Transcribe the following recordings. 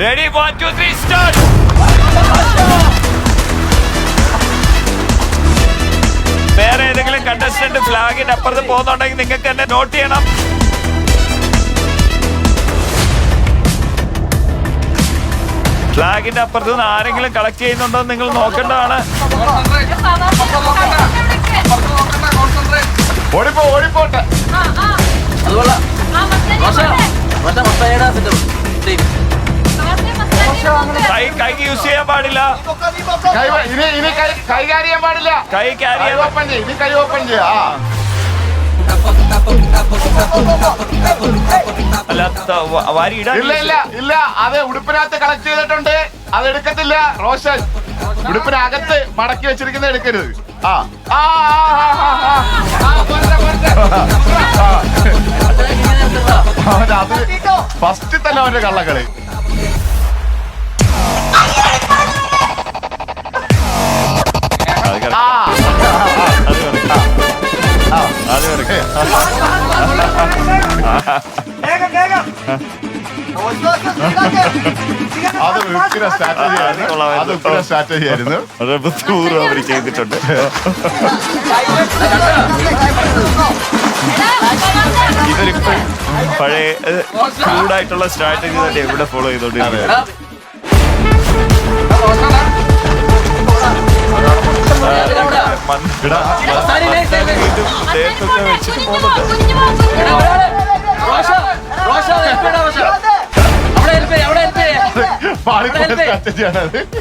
Ready one two three start വേറെ ഏതെങ്കിലും contestant ഫ്ലാഗിന്റെ അപ്പുറത്ത് പോകുന്നുണ്ടെങ്കിൽ നിങ്ങൾക്ക് എന്നെ നോട്ട് ചെയ്യണം. ഫ്ലാഗിന്റെ അപ്പുറത്ത് നിന്ന് ആരെങ്കിലും കളക്ട് ചെയ്യുന്നുണ്ടോ എന്ന് നിങ്ങൾ നോക്കേണ്ടതാണ്. ഓടിപ്പോ ഓടിപ്പോട്ടെ അതുകൊള്ളാം. കൈ കൈക്ക് യൂസ് ചെയ്യാൻ പാടില്ല. കൈ ഇനി ഇനി കൈ ചെയ്യാൻ പാടില്ല. കൈ ക്യാരി കൈ ഓപ്പൺ ചെയ്യ ഇനി കൈ ഓപ്പൺ ചെയ്യ ആ. അല്ല വാരി ഇടാൻ ഇല്ല ഇല്ല ഇല്ല. അത് ഉടുപ്പിനകത്ത് കളക്ട് ചെയ്തിട്ടുണ്ട്. അത് എടുക്കത്തില്ല. റോഷൻ ഉടുപ്പിനകത്ത് മടക്കി വെച്ചിരിക്കുന്ന എടുക്കരുത്. ആ. ആ, അത് ഫസ്റ്റ് തന്നെ അവന്റെ കള്ളക്കളി ഉഗ്ര സ്ട്രാറ്റജി അത് സ്ട്രാറ്റജി ആയിരുന്നു അത് ഉഗ്ര സ്ട്രാറ്റജി ആയിരുന്നു അത് ബുദ്ധിപൂർവം അവർ ചെയ്തിട്ടുണ്ട് ഇതൊരു പഴയ ചൂടായിട്ടുള്ള സ്ട്രാറ്റജി തന്നെ ഇവിടെ ഫോളോ ചെയ്തോണ്ടിരിക്കുന്നത് വീണ്ടും ദേഹത്തൊക്കെ വെച്ചിട്ട് പോകുന്നുണ്ട്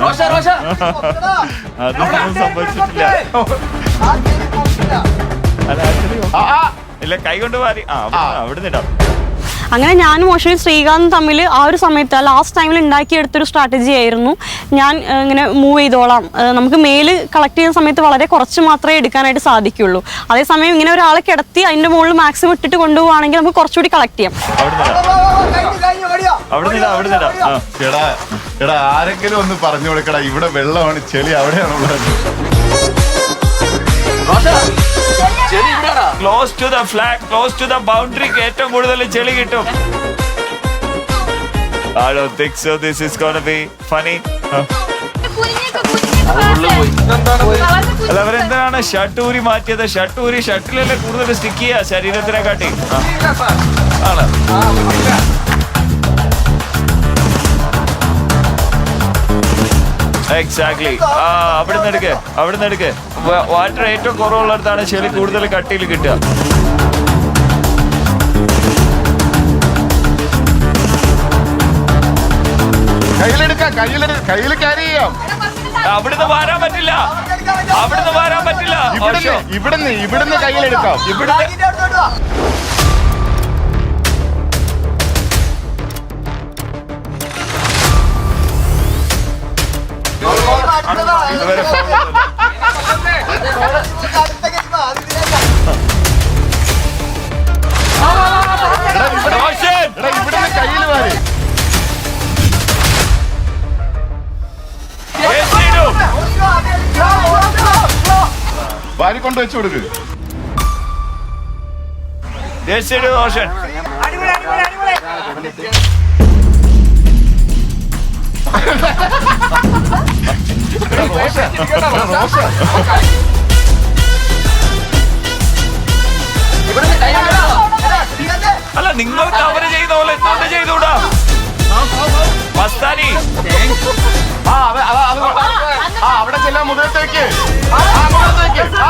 റോഷ റോഷ. അതൊന്നും സംഭവിച്ചിട്ടില്ല. അല്ല actually ആ, ആ. ഇല്ല കൈ കൊണ്ട് മാറി. ആ അവിടുന്ന് അങ്ങനെ ഞാനും മോശം ശ്രീകാന്ത് തമ്മിൽ ആ ഒരു സമയത്ത് ലാസ്റ്റ് ടൈമിൽ ഉണ്ടാക്കിയെടുത്തൊരു സ്ട്രാറ്റജി ആയിരുന്നു. ഞാൻ ഇങ്ങനെ മൂവ് ചെയ്തോളാം. നമുക്ക് മെയിൽ കളക്ട് ചെയ്യുന്ന സമയത്ത് വളരെ കുറച്ച് മാത്രമേ എടുക്കാനായിട്ട് സാധിക്കുള്ളൂ. അതേസമയം ഇങ്ങനെ ഒരാളെ കിടത്തി അതിന്റെ മുകളിൽ മാക്സിമം ഇട്ടിട്ട് കൊണ്ടുപോകുകയാണെങ്കിൽ നമുക്ക് കുറച്ചുകൂടി കളക്ട് ചെയ്യാം. ഇടാം ആ. എടാ എടാ ആരെങ്കിലും ഒന്ന് പറഞ്ഞു കൊടുക്കടാ ഇവിടെ വെള്ളമാണ് ചെളി അവിടെയാണുള്ളത് ഇവിടെയാടാ. Close to the flag close to the ബൗണ്ടറിക്ക് ഏറ്റവും കൂടുതൽ ചെളി കിട്ടും. I don't think so. This is gonna be funny. ആ. ഉള്ളിൽ അല്ല അവരെന്താണ് ഷർട്ട് ഊരി മാറ്റിയത് ഷർട്ട് ഊരി ഷർട്ടിലല്ലേ കൂടുതൽ സ്റ്റിക്ക് ചെയ്യാ ശരീരത്തിനെ കാട്ടി ആണ്? എക്സാക്ട്ലി ആ അവിടുന്ന് എടുക്ക് അവിടുന്ന് എടുക്ക്. വാട്ടർ ഏറ്റവും കുറവുള്ളിടത്താണ് ചെളി കൂടുതൽ കട്ടിയിൽ കിട്ടുക. കയ്യിലെടുക്കാം കയ്യിലെടു കയ്യിൽ ക്യാരി ചെയ്യാം. അവിടുന്ന് വാരാൻ പറ്റില്ല. അവിടുന്ന് വാരാൻ പറ്റില്ല. ഇവിടുന്ന് ഇവിടുന്ന് കയ്യിലെടുക്കാം. ഇവിടുന്ന്. Ninu. വാരി കൊണ്ട് വെച്ചു കൊടുക്ക് Yes, Ninu, റോഷൻ അടിപൊളി അടിപൊളി ഇടടാ. അല്ല നിങ്ങൾ കവർ ചെയ്ത പോലെ എന്തുകൊണ്ട് ചെയ്തുകൂടാ? മസ്താനി. ആ അവിടെ ചെല്ലാം മുതലത്തേക്ക് ആ മുതലത്തേക്ക് ആ.